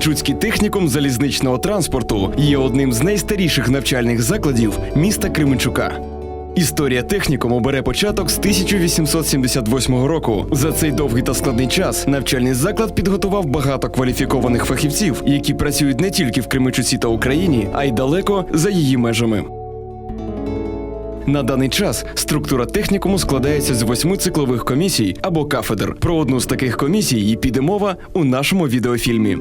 Кременчуцький технікум залізничного транспорту є одним з найстаріших навчальних закладів міста Кременчука. Історія технікуму бере початок з 1878 року. За цей довгий та складний час навчальний заклад підготував багато кваліфікованих фахівців, які працюють не тільки в Кременчуці та Україні, а й далеко за її межами. На даний час структура технікуму складається з восьми циклових комісій або кафедр. Про одну з таких комісій і піде мова у нашому відеофільмі.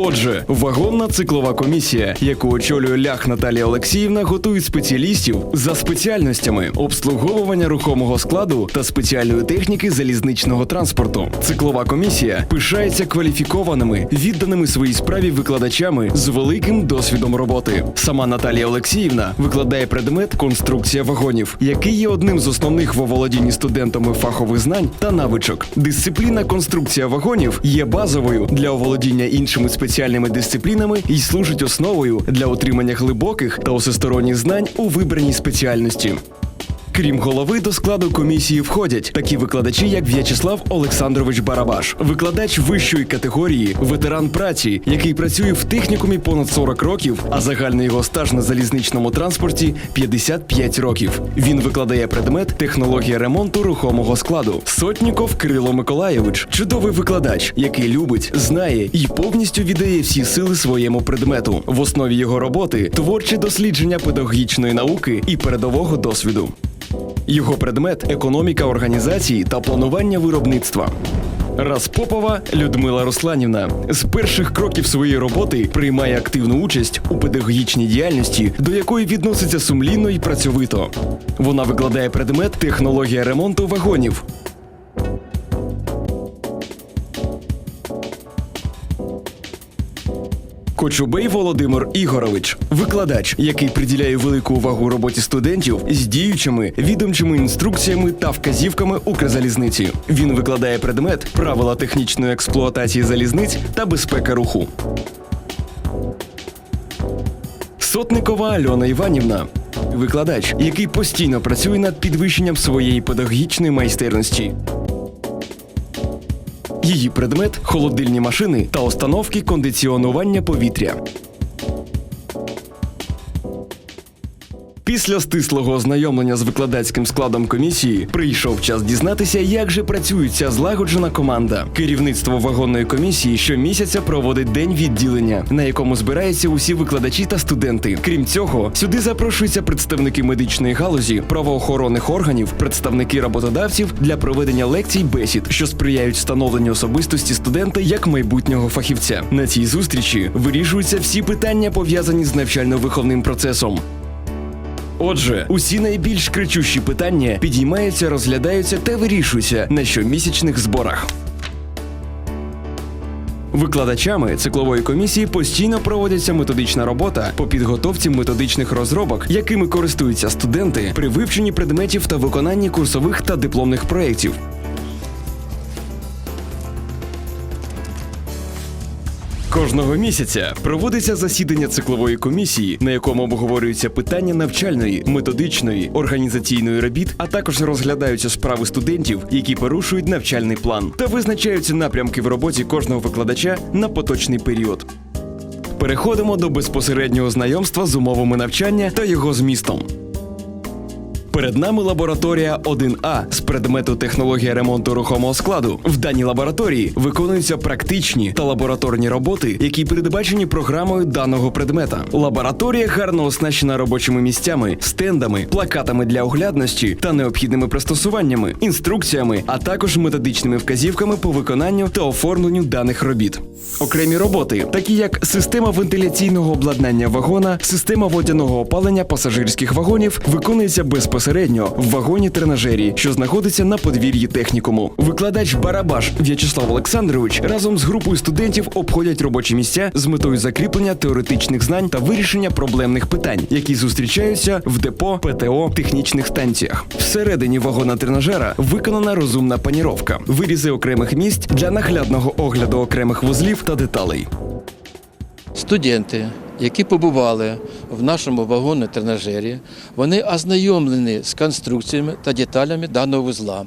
Отже, вагонна циклова комісія, яку очолює лях Наталія Олексіївна, готує спеціалістів за спеціальностями обслуговування рухомого складу та спеціальної техніки залізничного транспорту. Циклова комісія пишається кваліфікованими, відданими своїй справі викладачами з великим досвідом роботи. Сама Наталія Олексіївна викладає предмет конструкція вагонів, який є одним з основних в оволодінні студентами фахових знань та навичок. Дисципліна конструкція вагонів є базовою для оволодіння іншими спеціальними дисциплінами і служить основою для отримання глибоких та усесторонніх знань у вибраній спеціальності. Крім голови, до складу комісії входять такі викладачі, як В'ячеслав Олександрович Барабаш, викладач вищої категорії, ветеран праці, який працює в технікумі понад 40 років, а загальний його стаж на залізничному транспорті 55 років. Він викладає предмет технологія ремонту рухомого складу. Сотніков Кирило Миколаєвич, чудовий викладач, який любить, знає і повністю віддає всі сили своєму предмету. В основі його роботи творче дослідження педагогічної науки і передового досвіду. Його предмет економіка організації та планування виробництва. Распопова Людмила Русланівна з перших кроків своєї роботи приймає активну участь у педагогічній діяльності, до якої відноситься сумлінно і працьовито. Вона викладає предмет технологія ремонту вагонів. Кочубей Володимир Ігорович, викладач, який приділяє велику увагу роботі студентів з діючими відомчими інструкціями та вказівками Укрзалізниці. Він викладає предмет правила технічної експлуатації залізниць та безпека руху. Сотникова Альона Іванівна. Викладач, який постійно працює над підвищенням своєї педагогічної майстерності. Її предмет холодильні машини та установки кондиціонування повітря. Після стислого ознайомлення з викладацьким складом комісії прийшов час дізнатися, як же працює ця злагоджена команда. Керівництво вагонної комісії щомісяця проводить день відділення, на якому збираються усі викладачі та студенти. Крім цього, сюди запрошуються представники медичної галузі, правоохоронних органів, представники роботодавців для проведення лекцій бесід, що сприяють встановленню особистості студента як майбутнього фахівця. На цій зустрічі вирішуються всі питання пов'язані з навчально-виховним процесом. Отже, усі найбільш кричущі питання підіймаються, розглядаються та вирішуються на щомісячних зборах. Викладачами циклової комісії постійно проводиться методична робота по підготовці методичних розробок, якими користуються студенти при вивченні предметів та виконанні курсових та дипломних проєктів. Кожного місяця проводиться засідання циклової комісії, на якому обговорюються питання навчальної, методичної, організаційної робіт, а також розглядаються справи студентів, які порушують навчальний план, та визначаються напрямки в роботі кожного викладача на поточний період. Переходимо до безпосереднього знайомства з умовами навчання та його змістом. Перед нами лабораторія 1А з предмету технологія ремонту рухомого складу. В даній лабораторії виконуються практичні та лабораторні роботи, які передбачені програмою даного предмета. Лабораторія гарно оснащена робочими місцями, стендами, плакатами для оглядності та необхідними пристосуваннями, інструкціями, а також методичними вказівками по виконанню та оформленню даних робіт. Окремі роботи, такі як система вентиляційного обладнання вагона, система водяного опалення пасажирських вагонів, виконується безпосередньо в вагоні тренажері, що знаходиться на подвір'ї технікуму. Викладач Барабаш В'ячеслав Олександрович разом з групою студентів обходять робочі місця з метою закріплення теоретичних знань та вирішення проблемних питань, які зустрічаються в депо ПТО технічних станціях. Всередині вагона тренажера виконана розумна паніровка, вирізи окремих місць для наглядного огляду окремих вузлів та деталей. Студенти, які побували в нашому вагоні-тренажері, вони ознайомлені з конструкціями та деталями даного вузла.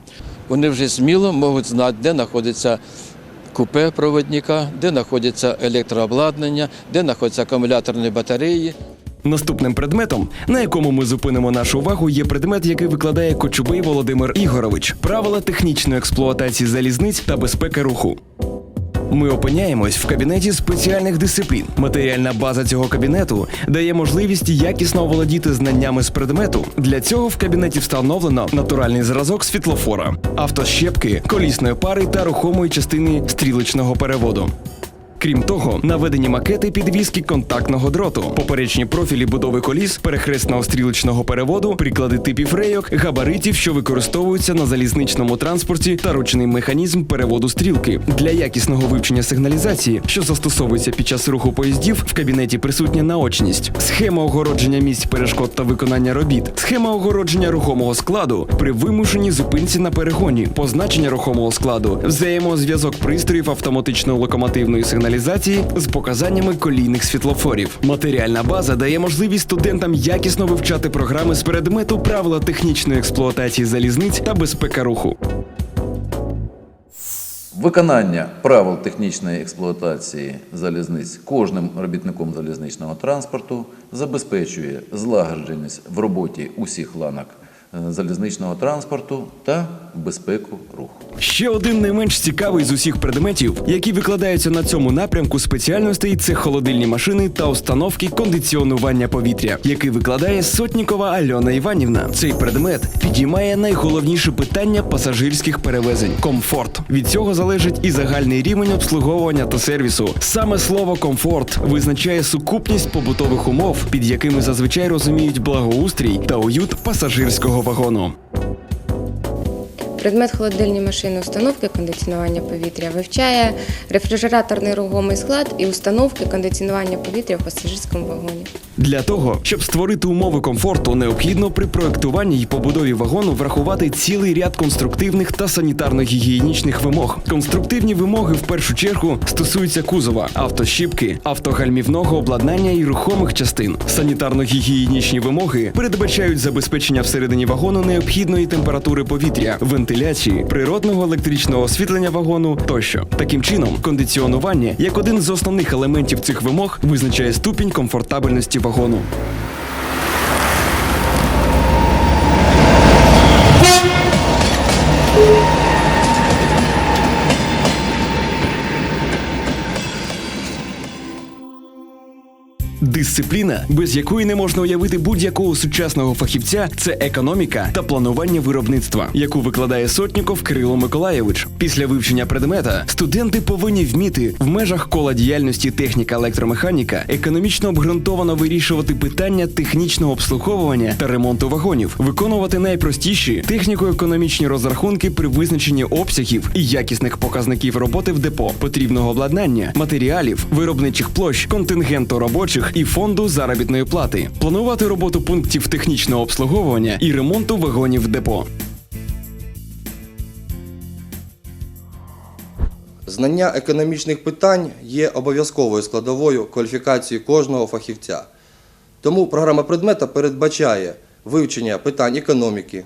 Вони вже сміло можуть знати, де знаходиться купе проводника, де знаходиться електрообладнання, де знаходяться акумуляторні батареї. Наступним предметом, на якому ми зупинимо нашу увагу, є предмет, який викладає Кочубей Володимир Ігорович правила технічної експлуатації залізниць та безпеки руху. Ми опиняємось в кабінеті спеціальних дисциплін. Матеріальна база цього кабінету дає можливість якісно володіти знаннями з предмету. Для цього в кабінеті встановлено натуральний зразок світлофора, автощепки, колісної пари та рухомої частини стрілочного переводу. Крім того, наведені макети підвіски контактного дроту, поперечні профілі будови коліс, перехресного стрілочного переводу, приклади типів рейок, габаритів, що використовуються на залізничному транспорті, та ручний механізм переводу стрілки. Для якісного вивчення сигналізації, що застосовується під час руху поїздів, в кабінеті присутня наочність, схема огородження місць перешкод та виконання робіт, схема огородження рухомого складу. При вимушеній зупинці на перегоні, позначення рухомого складу, взаємозв'язок пристроїв автоматичної локомотивної сигналізації з показаннями колійних світлофорів. Матеріальна база дає можливість студентам якісно вивчати програми з предмету правила технічної експлуатації залізниць та безпека руху. Виконання правил технічної експлуатації залізниць кожним робітником залізничного транспорту забезпечує злагодженість в роботі усіх ланок е, залізничного транспорту та безпеку руху. Ще один не менш цікавий з усіх предметів, які викладаються на цьому напрямку спеціальностей, це холодильні машини та установки кондиціонування повітря, який викладає Сотнікова Альона Іванівна. Цей предмет підіймає найголовніше питання пасажирських перевезень комфорт. Від цього залежить і загальний рівень обслуговування та сервісу. Саме слово комфорт визначає сукупність побутових умов, під якими зазвичай розуміють благоустрій та уют пасажирського вагону. Предмет холодильні машини установки кондиціонування повітря вивчає рефрижераторний рухомий склад і установки кондиціонування повітря в пасажирському вагоні. Для того, щоб створити умови комфорту, необхідно при проектуванні і побудові вагону врахувати цілий ряд конструктивних та санітарно-гігієнічних вимог. Конструктивні вимоги в першу чергу стосуються кузова, автощіпки, автогальмівного обладнання і рухомих частин. Санітарно-гігієнічні вимоги передбачають забезпечення всередині вагону необхідної температури повітря, вентиляції, природного електричного освітлення вагону тощо. Таким чином, кондиціонування як один з основних елементів цих вимог визначає ступінь комфортабельності вагону. Дисципліна, без якої не можна уявити будь-якого сучасного фахівця, це економіка та планування виробництва, яку викладає Сотніков Кирило Миколаєвич. Після вивчення предмета студенти повинні вміти в межах кола діяльності техніка електромеханіка економічно обґрунтовано вирішувати питання технічного обслуговування та ремонту вагонів, виконувати найпростіші техніко-економічні розрахунки при визначенні обсягів і якісних показників роботи в депо, потрібного обладнання, матеріалів, виробничих площ, контингенту робочих і фонду заробітної плати, планувати роботу пунктів технічного обслуговування і ремонту вагонів депо. Знання економічних питань є обов'язковою складовою кваліфікації кожного фахівця. Тому програма предмета передбачає вивчення питань економіки,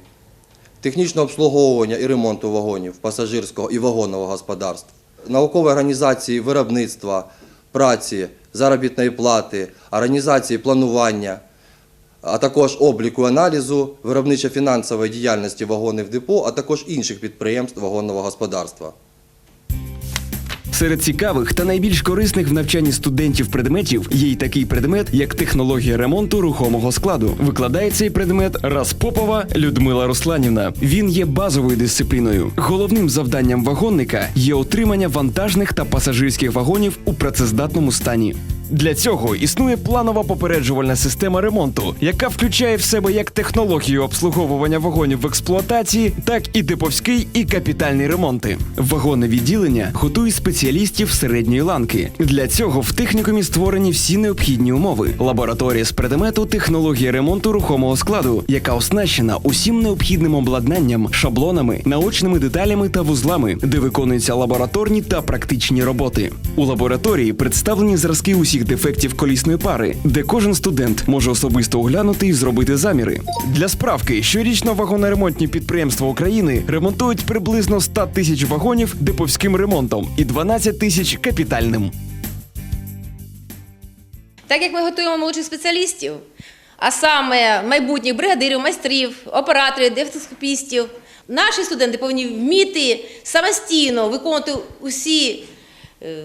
технічного обслуговування і ремонту вагонів пасажирського і вагонного господарств, наукової організації виробництва, праці заробітної плати, організації планування, а також обліку аналізу виробничо-фінансової діяльності вагонів депо, а також інших підприємств вагонного господарства. Серед цікавих та найбільш корисних в навчанні студентів предметів є й такий предмет, як технологія ремонту рухомого складу. Викладає цей предмет Распопова Людмила Русланівна. Він є базовою дисципліною. Головним завданням вагонника є отримання вантажних та пасажирських вагонів у працездатному стані. Для цього існує планова попереджувальна система ремонту, яка включає в себе як технологію обслуговування вагонів в експлуатації, так і деповський і капітальний ремонти. Вагонне відділення готують спеціалістів середньої ланки. Для цього в технікумі створені всі необхідні умови. Лабораторія з предмету технологія ремонту рухомого складу, яка оснащена усім необхідним обладнанням, шаблонами, наочними деталями та вузлами, де виконуються лабораторні та практичні роботи. У лабораторії представлені зразки усіх дефектів колісної пари, де кожен студент може особисто оглянути і зробити заміри. Для справки, щорічно вагоноремонтні підприємства України ремонтують приблизно 100 тисяч вагонів деповським ремонтом і 12 тисяч капітальним. Так як ми готуємо молодших спеціалістів, а саме майбутніх бригадирів, майстрів, операторів, дефтоскопістів, наші студенти повинні вміти самостійно виконувати усі е,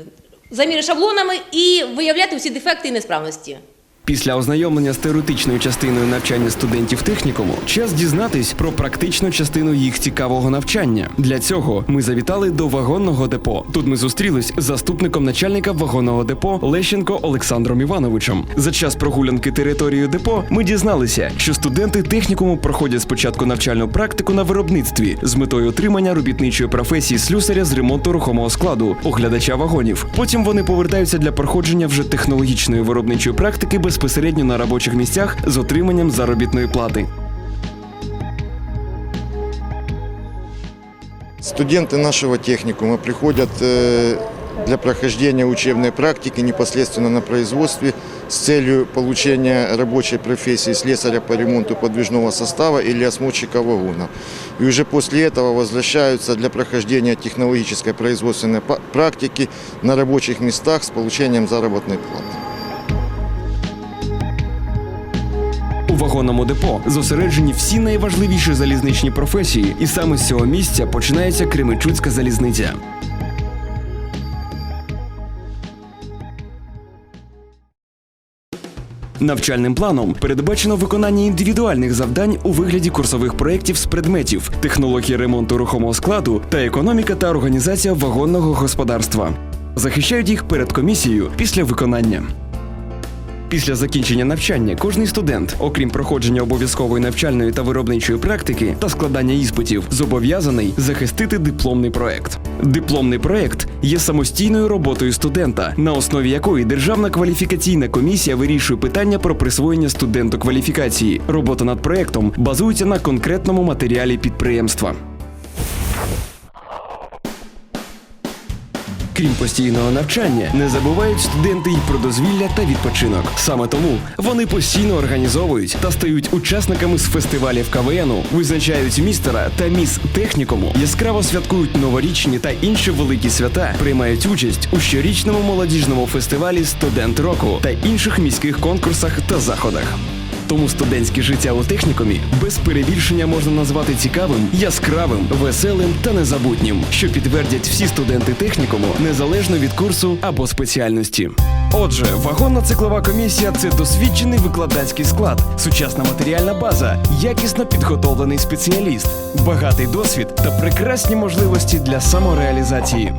заміри шаблонами і виявляти всі дефекти і несправності. Після ознайомлення з теоретичною частиною навчання студентів технікуму, час дізнатись про практичну частину їх цікавого навчання. Для цього ми завітали до вагонного депо. Тут ми зустрілись з заступником начальника вагонного депо Лещенко Олександром Івановичем. За час прогулянки територією депо ми дізналися, що студенти технікуму проходять спочатку навчальну практику на виробництві з метою отримання робітничої професії слюсаря з ремонту рухомого складу, оглядача вагонів. Потім вони повертаються для проходження вже технологічної виробничої практики безпосередньо на робочих місцях з отриманням заробітної плати. Студенты нашего техникума приходят э, для прохождения учебной практики непосредственно на производстве с целью получения рабочей профессии слесаря по ремонту подвижного состава или осмотрщика вагона. И уже после этого возвращаются для прохождения технологической производственной па- практики на рабочих местах с получением заработной платы. Вагонному депо зосереджені всі найважливіші залізничні професії, і саме з цього місця починається Кременчуцька залізниця. Навчальним планом передбачено виконання індивідуальних завдань у вигляді курсових проєктів з предметів, технології ремонту рухомого складу та економіка та організація вагонного господарства. Захищають їх перед комісією після виконання. Після закінчення навчання кожний студент, окрім проходження обов'язкової навчальної та виробничої практики та складання іспитів, зобов'язаний захистити дипломний проект. Дипломний проект є самостійною роботою студента, на основі якої Державна кваліфікаційна комісія вирішує питання про присвоєння студенту кваліфікації. Робота над проектом базується на конкретному матеріалі підприємства. Крім постійного навчання, не забувають студенти й про дозвілля та відпочинок. Саме тому вони постійно організовують та стають учасниками з фестивалів КВНу, визначають містера та міс технікуму, яскраво святкують новорічні та інші великі свята, приймають участь у щорічному молодіжному фестивалі Студент року та інших міських конкурсах та заходах. Тому студентське життя у технікумі без перебільшення можна назвати цікавим, яскравим, веселим та незабутнім, що підтвердять всі студенти технікуму незалежно від курсу або спеціальності. Отже, вагонна циклова комісія це досвідчений викладацький склад, сучасна матеріальна база, якісно підготовлений спеціаліст, багатий досвід та прекрасні можливості для самореалізації.